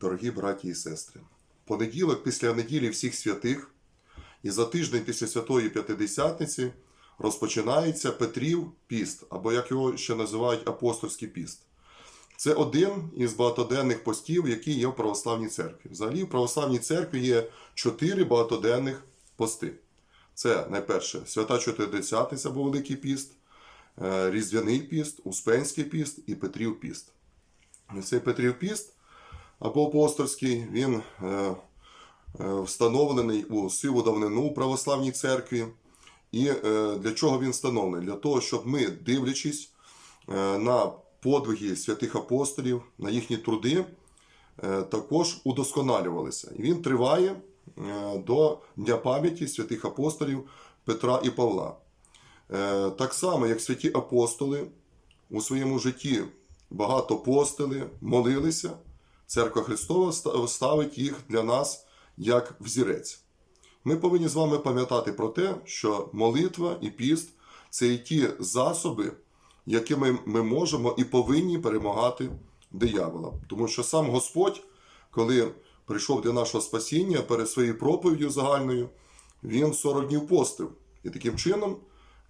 дорогі браті і сестри. Понеділок після неділі всіх святих і за тиждень після Святої П'ятидесятниці розпочинається Петрів піст, або як його ще називають апостольський піст. Це один із багатоденних постів, які є в православній церкві. Взагалі, в православній церкві є чотири багатоденних пости. Це найперше Свята Чотиридесятниця, або Великий піст, е, Різдвяний піст, Успенський піст і Петрів піст. Цей Петрів піст або апостольський, він е, е, встановлений у сиву давнину православній церкві. І е, для чого він встановлений? Для того, щоб ми, дивлячись на подвиги святих апостолів, на їхні труди, також удосконалювалися. І він триває до Дня пам'яті святих апостолів Петра і Павла. Так само, як святі апостоли у своєму житті багато постили, молилися, Церква Христова ставить їх для нас як взірець. Ми повинні з вами пам'ятати про те, що молитва і піст це і ті засоби, якими ми можемо і повинні перемагати диявола. Тому що сам Господь, коли прийшов для нашого спасіння перед своєю проповіддю загальною, він 40 днів постив. І таким чином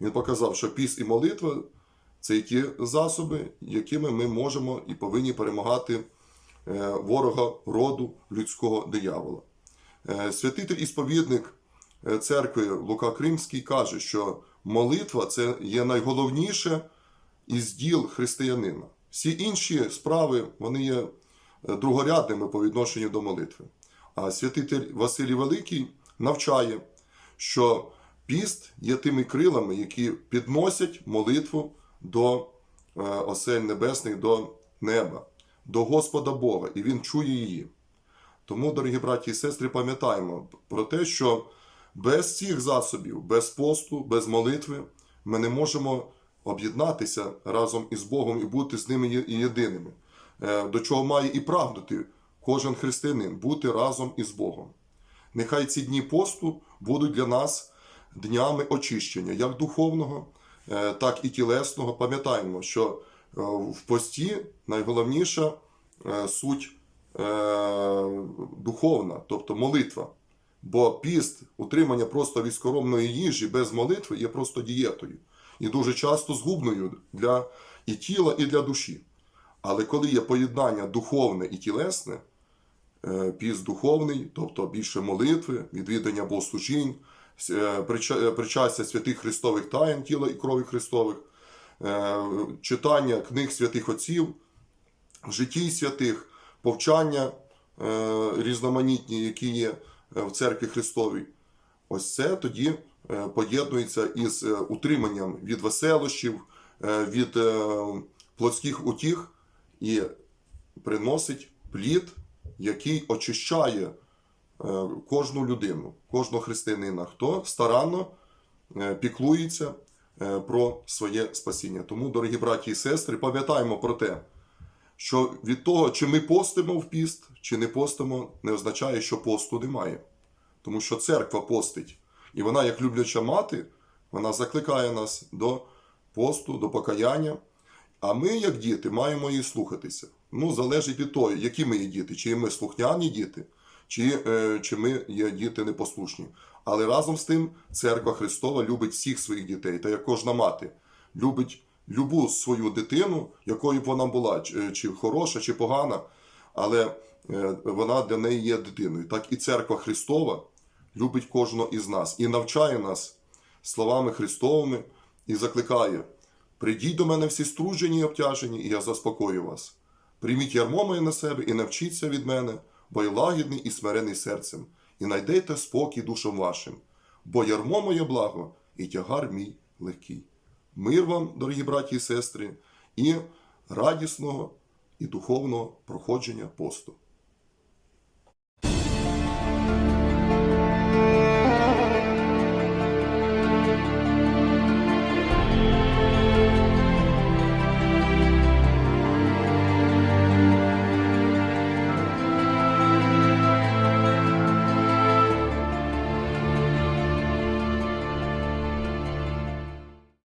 він показав, що піст і молитва це і ті засоби, якими ми можемо і повинні перемагати е, ворога роду людського диявола. Е, Святитель і сповідник е, церкви Лука Кримський каже, що молитва це є найголовніше із діл християнина. Всі інші справи вони є е, другорядними по відношенню до молитви. А святитель Василій Великий навчає, що піст є тими крилами, які підносять молитву до е, осель небесних, до неба, до Господа Бога, і Він чує її. Тому, дорогі браті і сестри, пам'ятаємо про те, що без цих засобів, без посту, без молитви ми не можемо об'єднатися разом із Богом і бути з ними єдиними. Е, До чого має і прагнути кожен християнин бути разом із Богом. Нехай ці дні посту будуть для нас днями очищення, як духовного, е, так і тілесного. Пам'ятаємо, що в пості найголовніша е, суть е, духовна, тобто молитва. Бо піст, утримання просто від скоромної їжі без молитви є просто дієтою. І дуже часто згубною для і тіла, і для душі. Але коли є поєднання духовне і тілесне, е, піст духовний, тобто більше молитви, відвідання богослужінь, е, е, причастя святих Христових таїн тіла і крові Христових, е, читання книг святих отців, житій святих, повчання е, різноманітні, які є е, в церкві Христовій. Ось це тоді е, поєднується із е, утриманням від веселощів, е, від е, плотських утіх і приносить плід, який очищає е, кожну людину, кожного християнина, хто старанно е, піклується е, про своє спасіння. Тому, дорогі браті і сестри, пам'ятаємо про те, що від того, чи ми постимо в піст, чи не постимо, не означає, що посту немає. Тому що церква постить. І вона, як любляча мати, вона закликає нас до посту, до покаяння. А ми, як діти, маємо її слухатися. Ну, залежить від того, які ми є діти, чи ми слухняні діти, чи, е, чи ми є діти непослушні. Але разом з тим церква Христова любить всіх своїх дітей, та як кожна мати любить любу свою дитину, якою б вона була, чи, чи хороша, чи погана, але е, вона для неї є дитиною. Так і церква Христова любить кожного із нас і навчає нас словами Христовими і закликає: прийдіть до мене всі струджені і обтяжені, і я заспокою вас. Прийміть ярмо моє на себе і навчіться від мене, бо й лагідний і смирений серцем, і найдете спокій душам вашим, бо ярмо моє благо, і тягар мій легкий. Мир вам, дорогі браті і сестри, і радісного і духовного проходження посту.